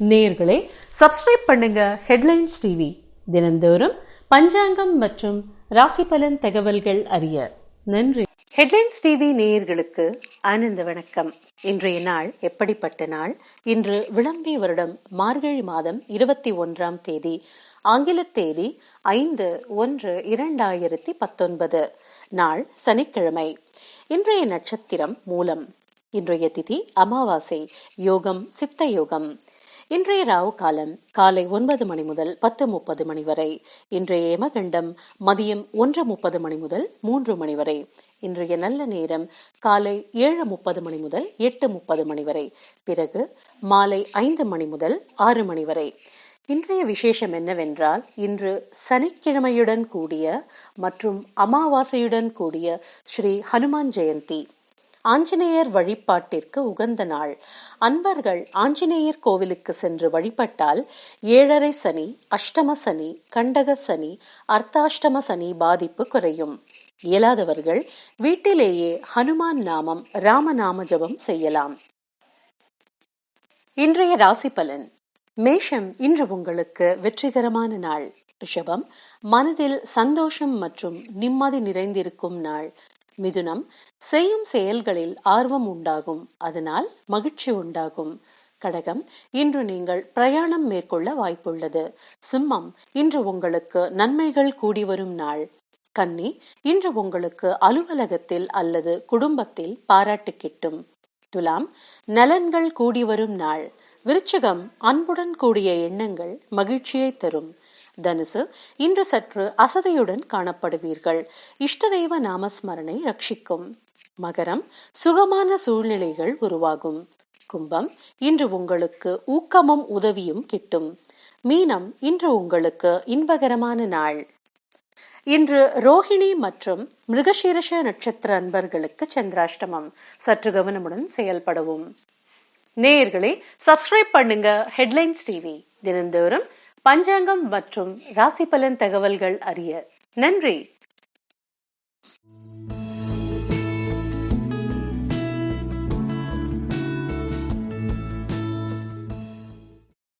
நேர்களே சப்ஸ்கிரைப் பண்ணுங்க headlines TV தினந்தோறும் பஞ்சாங்கம் மற்றும் ராசி பலன் தகவல்கள் அறிய நன்றி. ஹெட்லைன்ஸ் டிவி நேயர்களுக்கு ஆனந்த வணக்கம். இன்றைய நாள் எப்படிப்பட்ட நாள்? இன்று விளம்பி வருடம் மார்கழி மாதம் இருபத்தி ஒன்றாம் தேதி. ஆங்கில தேதி ஐந்து ஒன்று இரண்டாயிரத்தி பத்தொன்பது. நாள் சனிக்கிழமை. இன்றைய நட்சத்திரம் மூலம். இன்றைய திதி அமாவாசை யோகம் சித்த யோகம். இன்றைய ராவு காலம் காலை ஒன்பது மணி முதல் பத்து முப்பது மணி வரை. இன்றைய யமகண்டம் மதியம் ஒன்று முப்பது மணி முதல் மூன்று மணி வரை. இன்றைய நல்ல நேரம் காலை ஏழு முப்பது மணி முதல் எட்டு முப்பது மணி வரை. பிறகு மாலை ஐந்து மணி முதல் ஆறு மணி வரை. இன்றைய விசேஷம் என்னவென்றால் இன்று சனிக்கிழமையுடன் கூடிய மற்றும் அமாவாசையுடன் கூடிய ஸ்ரீ ஹனுமான் ஜெயந்தி. ஆஞ்சநேயர் வழிபாட்டிற்கு உகந்த நாள். அன்பர்கள் ஆஞ்சநேயர் கோவிலுக்கு சென்று வழிபட்டால் ஏழரை சனி அஷ்டம சனி கண்டக சனி அர்த்தாஷ்டம சனி பாதிப்பு குறையும். இயலாதவர்கள் வீட்டிலேயே ஹனுமான் நாமம் ராமநாம ஜபம் செய்யலாம். இன்றைய ராசி பலன். மேஷம் இன்று உங்களுக்கு வெற்றிகரமான நாள். ரிஷபம் மனதில் சந்தோஷம் மற்றும் நிம்மதி நிறைந்திருக்கும் நாள். மிதுனம் செய்யும் செயல்களில் ஆர்வம் உண்டாகும். அதனால் மகிழ்ச்சி உண்டாகும். கடகம் இன்று நீங்கள் பிரயாணம் மேற்கொள்ள வாய்ப்புள்ளது. சிம்மம் இன்று உங்களுக்கு நன்மைகள் கூடி வரும் நாள். கன்னி இன்று உங்களுக்கு அலுவலகத்தில் அல்லது குடும்பத்தில் பாராட்டு கிட்டும். துலாம் நலன்கள் கூடி வரும் நாள். விருச்சகம் அன்புடன் கூடிய எண்ணங்கள் மகிழ்ச்சியை தரும். தனுசு இன்று சற்று அசதையுடன் காணப்படுவீர்கள். இஷ்ட தெய்வ நாமஸ்மரணை ரட்சிக்கும். மகரம் சுகமான சூழ்நிலைகள் உருவாகும். கும்பம் இன்று உங்களுக்கு ஊக்கமும் உதவியும் கிட்டும். மீனம் இன்று உங்களுக்கு இன்பகரமான நாள். இன்று ரோஹிணி மற்றும் மிருகசீரஷ நட்சத்திர அன்பர்களுக்கு சந்திராஷ்டமம். சற்று கவனமுடன் செயல்படவும். நேயர்களே சப்ஸ்கிரைப் பண்ணுங்க ஹெட்லைன்ஸ் டிவி தினந்தோறும் பஞ்சாங்கம் மற்றும் ராசி பலன் தகவல்கள் அறிய நன்றி.